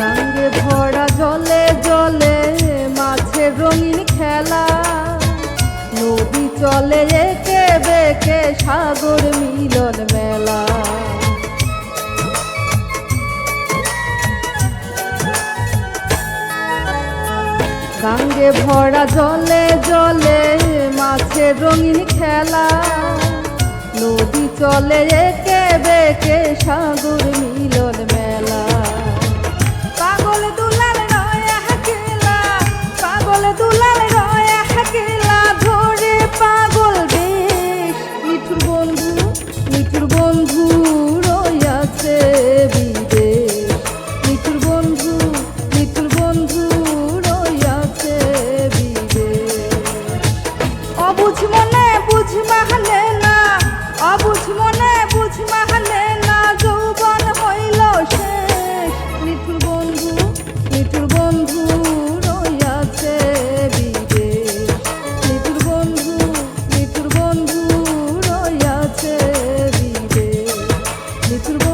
সঙ্গে ভরা জলে জলে মাছের রঙিন খেলা। নদী চলে একে বেকে সাগর মিলন মেলা। গাঙ্গে ভরা জলে জলে মাছের রঙিন খেলা। নদী চলে একে বেকে সাগর মিলন মেলা oldu Hani turbo